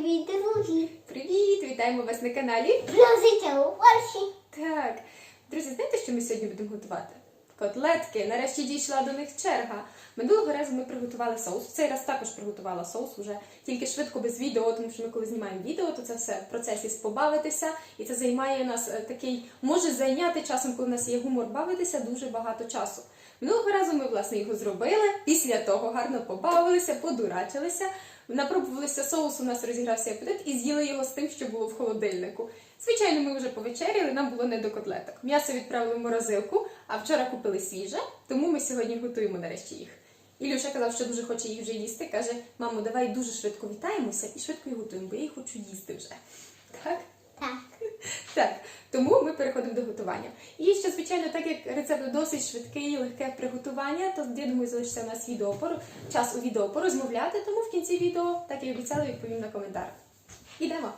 Привіт, друзі! Привіт! Вітаємо вас на каналі. Друзі, у. Так, друзі, знаєте, що ми сьогодні будемо готувати? Котлетки. Нарешті дійшла до них черга. Минулого разу ми приготували соус. В цей раз також приготувала соус уже тільки швидко без відео, тому що ми коли знімаємо відео, то це все в процесі побавитися, і це займає нас е, такий, може зайняти часом, коли в нас є гумор бавитися, дуже багато часу. Минулого разу ми власне його зробили. Після того гарно побавилися, подурачилися. Напробувалися соус, у нас розігрався апетит і з'їли його з тим, що було в холодильнику. Звичайно, ми вже повечеряли, нам було не до котлеток. М'ясо відправили в морозилку, а вчора купили свіже, тому ми сьогодні готуємо нарешті їх. Ілюша казав, що дуже хоче їх вже їсти. Каже: мамо, давай дуже швидко вітаємося і швидко їх готуємо, бо я їх хочу їсти вже. Так? Так. Тому ми переходимо до готування. І ще, звичайно, так як рецепт досить швидкий, легке приготування, то я думаю, залишиться у нас відеопору, час у відео порозмовляти, тому в кінці відео, так і обіцяла, відповім на коментар. Ідемо.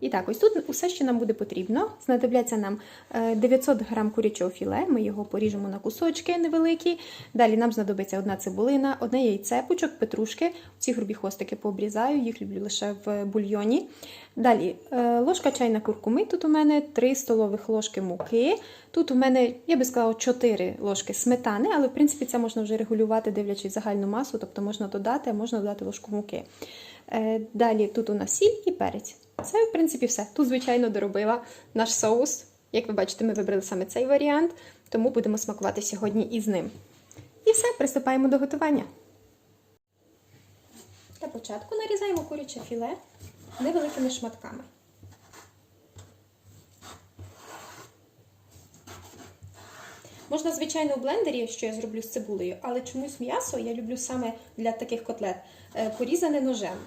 І так, ось тут усе, що нам буде потрібно. Знадобляться нам е, 900 грам курячого філе. Ми його поріжемо на кусочки невеликі. Далі нам знадобиться одна цибулина, одне яйце, пучок петрушки. Ці грубі хвостики пообрізаю, їх люблю лише в бульйоні. Далі е, ложка чайна куркуми. Тут у мене 3 столових ложки муки. Тут у мене, я би сказала, 4 ложки сметани, але в принципі це можна вже регулювати, дивлячись загальну масу, тобто можна додати, а можна додати ложку муки. Е, Далі тут у нас сіль і перець. Це, в принципі, все. Тут, звичайно, доробила наш соус. Як ви бачите, ми вибрали саме цей варіант, тому будемо смакувати сьогодні із ним. І все, приступаємо до готування. Для початку нарізаємо куряче філе невеликими шматками. Можна, звичайно, у блендері, що я зроблю з цибулею, але чомусь м'ясо я люблю саме для таких котлет е, порізане ножем.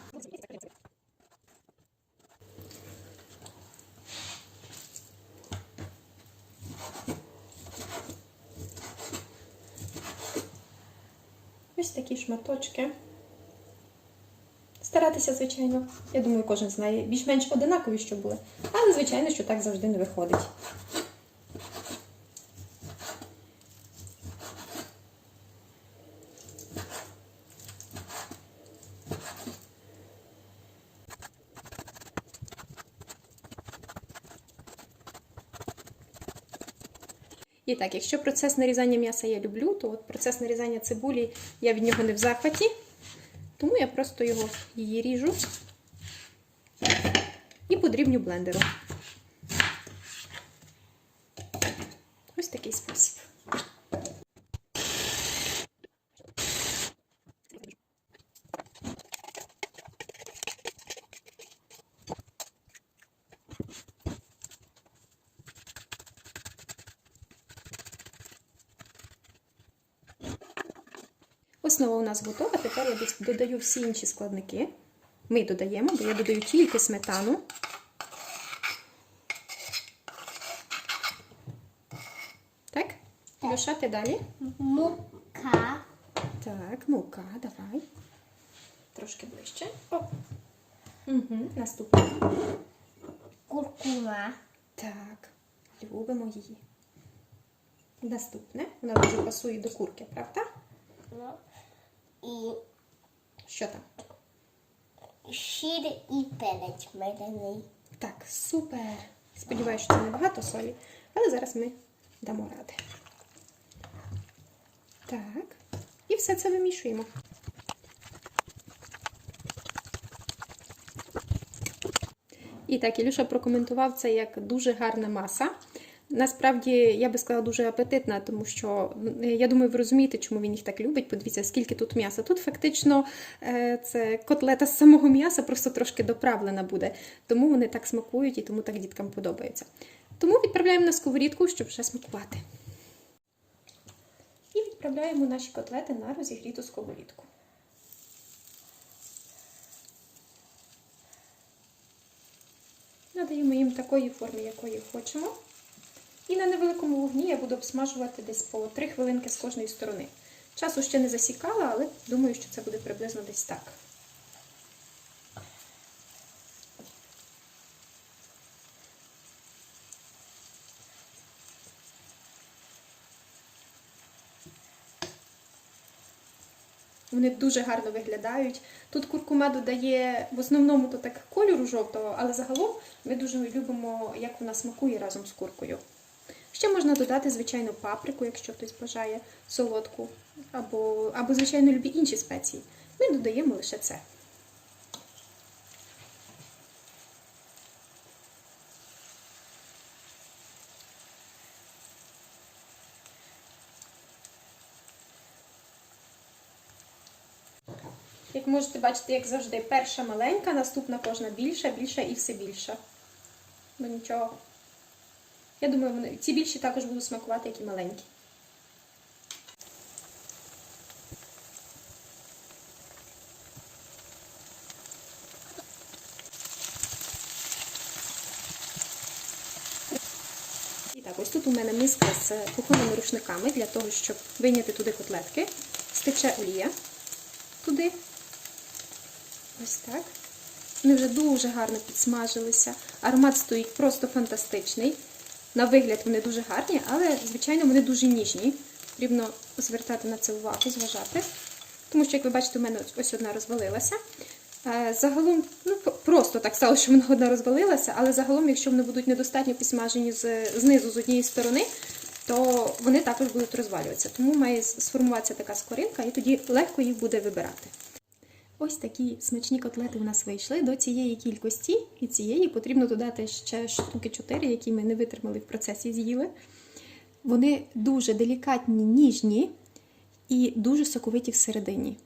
Ось такі шматочки. Старатися, звичайно, я думаю, кожен знає, більш-менш одинакові, що були. Але, звичайно, що так завжди не виходить. І так, якщо процес нарізання м'яса я люблю, то от процес нарізання цибулі я від нього не в захваті. Тому я просто його її ріжу і подрібню блендером. Ось такий спосіб. Основа у нас готова. Тепер я додаю всі інші складники. Ми додаємо, бо я додаю тільки сметану. Так? Люша, ти далі? Мука. Так, мука, давай. Трошки ближче. О. Угу. Наступне. Куркума. Так, любимо її. Наступне. Вона дуже пасує до курки, правда? І Що там? шір і перець мелений. Так, супер. Сподіваюся, що це небагато солі, але зараз ми дамо ради. Так. І все це вимішуємо. І так, Ілюша прокоментував це як дуже гарна маса. Насправді, я би сказала, дуже апетитна, тому що я думаю, ви розумієте, чому він їх так любить. Подивіться, скільки тут м'яса. Тут фактично е, це котлета з самого м'яса, просто трошки доправлена буде. Тому вони так смакують і тому так діткам подобається. Тому відправляємо на сковорідку, щоб вже смакувати. І відправляємо наші котлети на розігріту сковорідку. Надаємо їм такої форми, якої хочемо. І на невеликому вогні я буду обсмажувати десь по 3 хвилинки з кожної сторони. Часу ще не засікала, але думаю, що це буде приблизно десь так. вони дуже гарно виглядають. Тут куркума додає в основному то так кольору жовтого, але загалом ми дуже любимо, як вона смакує разом з куркою. Ще можна додати, звичайно, паприку, якщо хтось бажає солодку, або, або звичайно, любі інші спеції. Ми додаємо лише це. Як можете бачити, як завжди, перша маленька, наступна кожна більша, більша і все більша. Бо нічого. Я думаю, вони, ці більші також будуть смакувати, як і маленькі. І так, ось тут у мене миска з кухонними рушниками для того, щоб вийняти туди котлетки. Стече олія туди. Ось так. Вони вже дуже гарно підсмажилися. Аромат стоїть просто фантастичний. На вигляд вони дуже гарні, але, звичайно, вони дуже ніжні. Потрібно звертати на це увагу, зважати. Тому що, як ви бачите, у мене ось- одна розвалилася. Е, Загалом, ну просто так стало, що вона одна розвалилася, але загалом, якщо вони будуть недостатньо підсмажені знизу з однієї сторони, то вони також будуть розвалюватися. Тому має сформуватися така скоринка, і тоді легко їх буде вибирати. Ось такі смачні котлети у нас вийшли. До цієї кількості і цієї потрібно додати ще штуки 4, які ми не витримали в процесі з'їли. Вони дуже делікатні, ніжні і дуже соковиті всередині.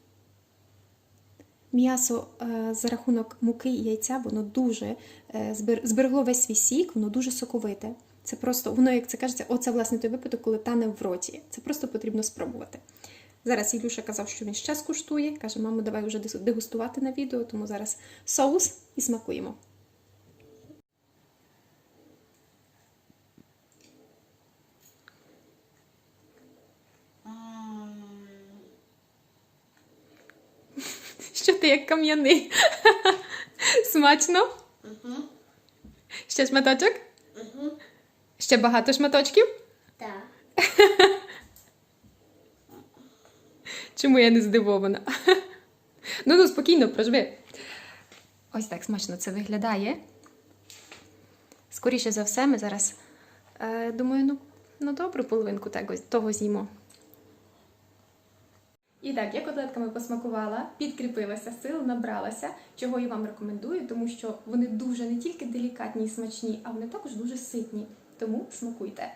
М'ясо е, за рахунок муки і яйця, воно дуже е, зберегло весь свій сік, воно дуже соковите. Це просто, воно, як це кажеться, оце власне той випадок, коли тане в роті. Це просто потрібно спробувати. Зараз Ілюша казав, що він ще скуштує. Каже, мамо, давай вже дегустувати на відео, тому зараз соус і смакуємо. Що ти як кам'яний? Смачно? Ще шматочок? Ще багато шматочків? Так. Чому я не здивована? Ну, ну, спокійно, проживи. Ось так смачно це виглядає. Скоріше за все, ми зараз, е, думаю, ну, ну добру половинку того, того з'їмо. І так, я котлетками посмакувала, підкріпилася, сил набралася, чого я вам рекомендую, тому що вони дуже не тільки делікатні і смачні, а вони також дуже ситні. Тому смакуйте.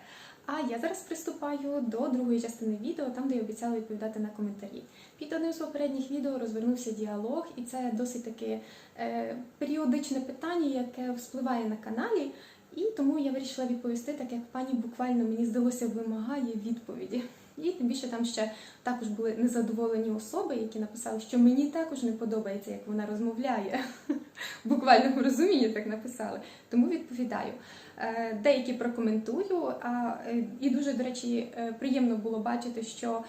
А я зараз приступаю до другої частини відео, там де я обіцяла відповідати на коментарі. Під одним з попередніх відео розвернувся діалог, і це досить таке е, періодичне питання, яке вспливає на каналі. І тому я вирішила відповісти, так як пані буквально мені здалося вимагає відповіді. І тим більше там ще також були незадоволені особи, які написали, що мені також не подобається, як вона розмовляє. В буквальному розумінні так написали. Тому відповідаю. Е, Деякі прокоментую. Е, і дуже, до речі, е, приємно було бачити, що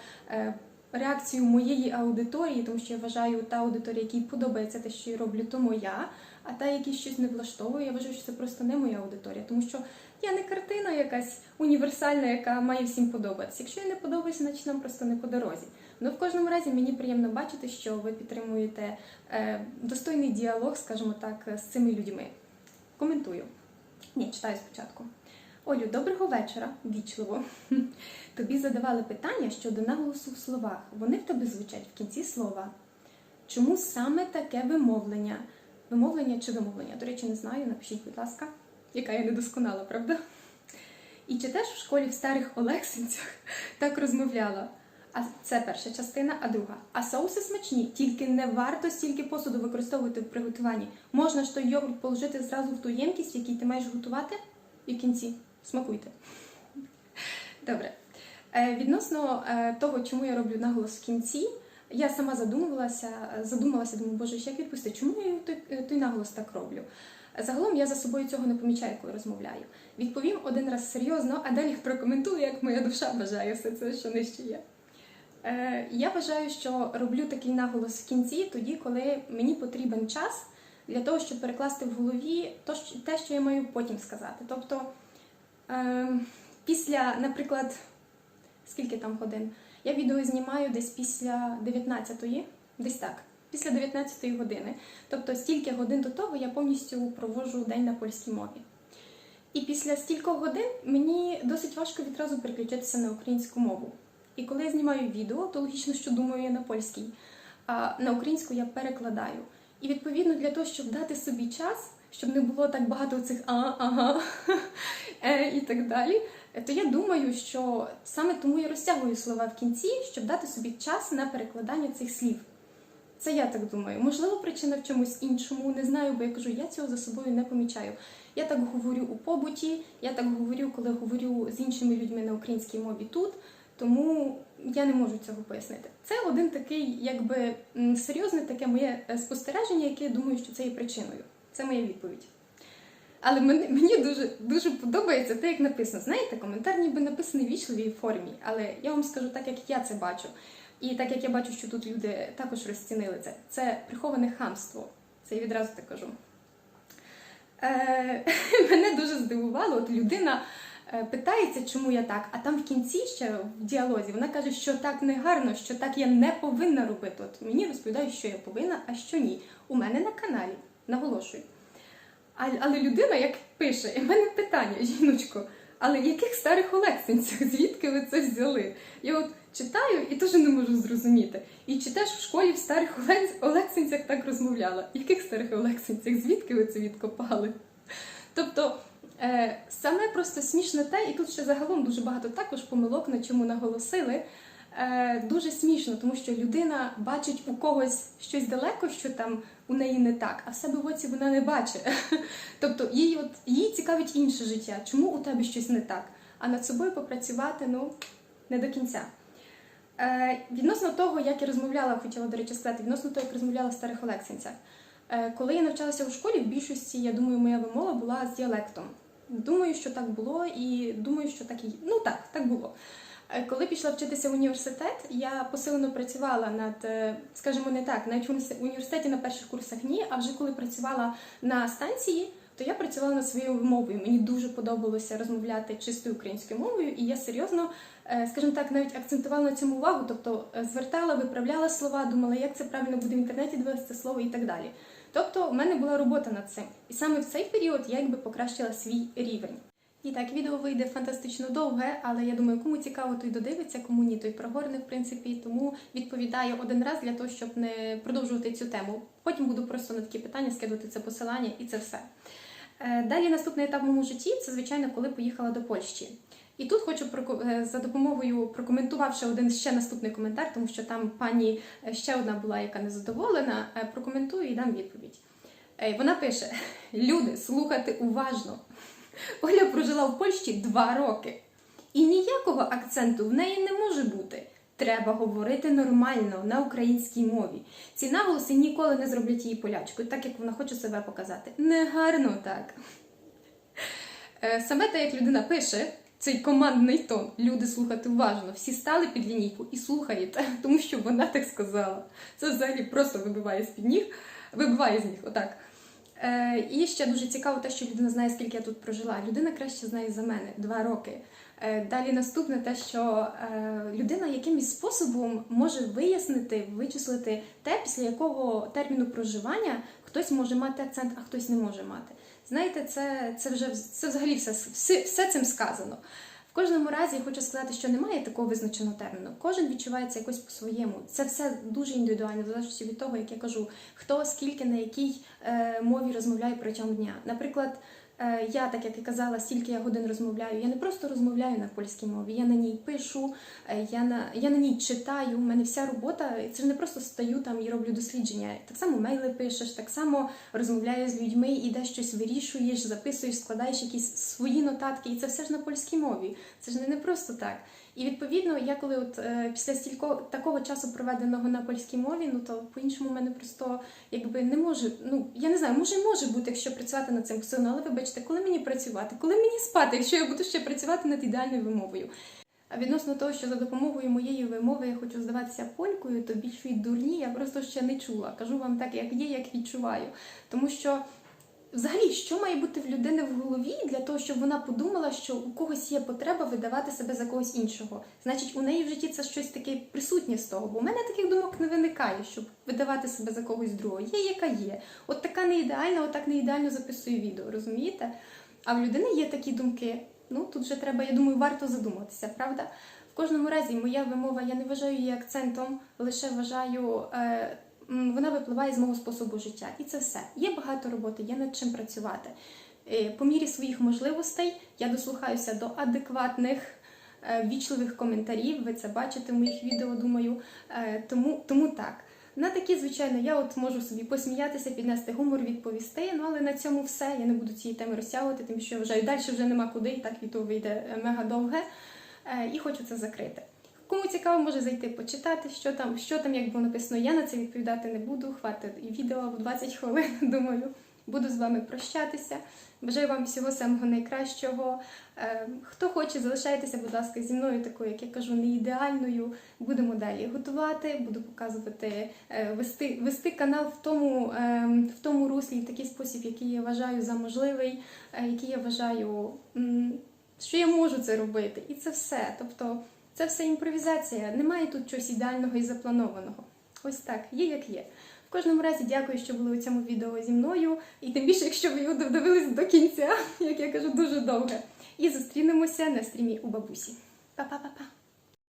реакцію моєї аудиторії, тому що я вважаю, та аудиторія, якій подобається те, що я роблю, то моя. А та, якій щось не влаштовує, я вважаю, що це просто не моя аудиторія, тому що я не картина якась універсальна, яка має всім подобатися. Якщо я не подобаюся, значить нам просто не по дорозі. Ну в кожному разі мені приємно бачити, що ви підтримуєте достойний діалог, скажімо так, з цими людьми. Коментую. Ні, читаю спочатку. Олю, доброго вечора, вічливо. Тобі задавали питання щодо наголосу в словах. Вони в тебе звучать в кінці слова. Чому саме таке вимовлення? Вимовлення чи вимовлення? До речі, не знаю, напишіть, будь ласка, яка я недосконала, правда? І чи теж в школі в старих Олексинцях так розмовляла? А це перша частина, а друга. А соуси смачні, тільки не варто стільки посуду використовувати в приготуванні. Можна ж той йогурт положити зразу в ту ємкість, в якій ти маєш готувати, і в кінці смакуйте. Добре. Е, Відносно е, того, чому я роблю наголос в кінці, я сама задумувалася, е, задумалася, думаю, боже, як відпустити, чому я той, той наголос так роблю? Загалом я за собою цього не помічаю, коли розмовляю. Відповім один раз серйозно, а далі прокоментую, як моя душа бажає все це, що нижче є. Е, я вважаю, що роблю такий наголос в кінці, тоді, коли мені потрібен час для того, щоб перекласти в голові те, що я маю потім сказати. Тобто, е, після, наприклад, скільки там годин? Я відео знімаю десь після 19-ї, Десь так, після 19-ї години. Тобто стільки годин до того я повністю проводжу день на польській мові. І після стількох годин мені досить важко відразу переключитися на українську мову. І коли я знімаю відео, то логічно, що думаю я на польській, а на українську я перекладаю. І відповідно для того, щоб дати собі час, щоб не було так багато цих а, ага е, і так далі, то я думаю, що саме тому я розтягую слова в кінці, щоб дати собі час на перекладання цих слів. Це я так думаю. Можливо, причина в чомусь іншому, не знаю, бо я кажу, я цього за собою не помічаю. Я так говорю у побуті, я так говорю, коли говорю з іншими людьми на українській мові тут, тому я не можу цього пояснити. Це один такий, якби серйозне таке моє е, спостереження, яке я думаю, що це є причиною. Це моя відповідь. Але мені, дуже, дуже подобається те, як написано. Знаєте, коментар ніби написаний в вічливій формі, але я вам скажу так, як я це бачу. І так як я бачу, що тут люди також розцінили це. Це приховане хамство. Це я відразу так кажу. Е, мене дуже здивувало, от людина питається, чому я так, а там в кінці ще в діалозі вона каже, що так не гарно, що так я не повинна робити. От мені розповідають, що я повинна, а що ні. У мене на каналі, наголошую. Але людина як пише, і в мене питання, жіночко, але яких старих олексинцях? Звідки ви це взяли? Я от читаю і теж не можу зрозуміти. І чи теж в школі в старих Олекс- олексинцях так розмовляла? Яких старих олексинцях? Звідки ви це відкопали? Тобто е, саме просто смішно те, і тут ще загалом дуже багато також помилок, на чому наголосили. Е, дуже смішно, тому що людина бачить у когось щось далеко, що там у неї не так, а в себе в оці вона не бачить. Тобто їй, от, їй цікавить інше життя. Чому у тебе щось не так? А над собою попрацювати ну, не до кінця. Е, відносно того, як я розмовляла, хотіла, до речі, сказати, відносно того, як розмовляла в старих Олексинцях. Е, коли я навчалася у школі, в більшості, я думаю, моя вимова була з діалектом. Думаю, що так було, і думаю, що так і ну так, так було. Е, Коли пішла вчитися в університет, я посилено працювала над, е, скажімо, не так, навіть в університеті- на перших курсах ні, а вже коли працювала на станції, то я працювала над своєю мовою. Мені дуже подобалося розмовляти чистою українською мовою, і я серйозно, е, скажімо так, навіть акцентувала на цьому увагу, тобто звертала, виправляла слова, думала, як це правильно буде в інтернеті довести слово і так далі. Тобто, в мене була робота над цим. І саме в цей період я якби покращила свій рівень. І так, відео вийде фантастично довге, але я думаю, кому цікаво, той додивиться, кому ні, той прогорне, в принципі. Тому відповідаю один раз для того, щоб не продовжувати цю тему. Потім буду просто на такі питання скидувати це посилання і це все. Е, Далі наступний етап в моєму житті це, звичайно, коли поїхала до Польщі. І тут хочу е, за допомогою прокоментувавши один ще наступний коментар, тому що там пані е, ще одна була, яка незадоволена, е, прокоментую і дам відповідь. Вона пише: люди, слухати уважно. Оля прожила в Польщі два роки. І ніякого акценту в неї не може бути. Треба говорити нормально на українській мові. Ці наголоси ніколи не зроблять її полячкою, так як вона хоче себе показати. Негарно так. Саме те, як людина пише, цей командний тон, люди слухати уважно, всі стали під лінійку і слухаєте, тому що вона так сказала. Це взагалі просто вибиває з-під ніг, вибиває з ніг, отак. Е, і ще дуже цікаво те, що людина знає, скільки я тут прожила. Людина краще знає за мене два роки. Е, далі наступне те, що е, людина якимось способом може вияснити, вичислити те, після якого терміну проживання хтось може мати акцент, а хтось не може мати. Знаєте, це, це вже це взагалі все, все, все цим сказано. В кожному разі я хочу сказати, що немає такого визначеного терміну. Кожен відчувається якось по-своєму. Це все дуже індивідуально, в від того, як я кажу, хто скільки на якій е, мові розмовляє протягом дня. Наприклад, я, так як і казала, стільки я годин розмовляю. Я не просто розмовляю на польській мові, я на ній пишу, е, я на я на ній читаю. У мене вся робота це ж не просто стою там і роблю дослідження. Так само мейли пишеш, так само розмовляю з людьми і де щось вирішуєш, записуєш, складаєш якісь свої нотатки, і це все ж на польській мові. Це ж не, просто так. І відповідно, я коли от е, після стілько такого часу проведеного на польській мові, ну то по-іншому в мене просто якби не може. Ну я не знаю, може може бути, якщо працювати над цим посилено, але вибачте, коли мені працювати, коли мені спати, якщо я буду ще працювати над ідеальною вимовою. А відносно того, що за допомогою моєї вимови я хочу здаватися полькою, то більшої дурні я просто ще не чула. Кажу вам так, як є, як відчуваю. Тому що взагалі, що має бути в людини в голові для того, щоб вона подумала, що у когось є потреба видавати себе за когось іншого. Значить, у неї в житті це щось таке присутнє з того. Бо в мене таких думок не виникає, щоб видавати себе за когось другого. Є, яка є. От така не ідеальна, отак не ідеально записую відео, розумієте? А в людини є такі думки. Ну тут вже треба, я думаю, варто задуматися, правда? В кожному разі моя вимова, я не вважаю її акцентом, лише вважаю, е, вона випливає з мого способу життя. І це все. Є багато роботи, є над чим працювати. Е, По мірі своїх можливостей я дослухаюся до адекватних. е, Вічливих коментарів, ви це бачите в моїх відео, думаю. Е, Тому, тому так. На такі, звичайно, я от можу собі посміятися, піднести гумор, відповісти. Ну але на цьому все. Я не буду цієї теми розтягувати, тому що я вважаю, далі вже нема куди, і так відео вийде мега довге. І хочу це закрити. Кому цікаво, може зайти почитати, що там, що там, як було написано. Я на це відповідати не буду. Хватить відео в 20 хвилин, думаю. Буду з вами прощатися. Бажаю вам всього самого найкращого. Е, Хто хоче, залишайтеся, будь ласка, зі мною такою, як я кажу, не ідеальною. Будемо далі готувати, буду показувати, е, вести, вести канал в тому, е, в тому руслі, в такий спосіб, який я вважаю за можливий, е, який я вважаю, що я можу це робити. І це все. Тобто, це все імпровізація. Немає тут чогось ідеального і запланованого. Ось так, є як є. В кожному разі дякую, що були у цьому відео зі мною. І тим більше, якщо ви його додивились до кінця, як я кажу, дуже довго. І зустрінемося на стрімі у бабусі. Па-па-па-па!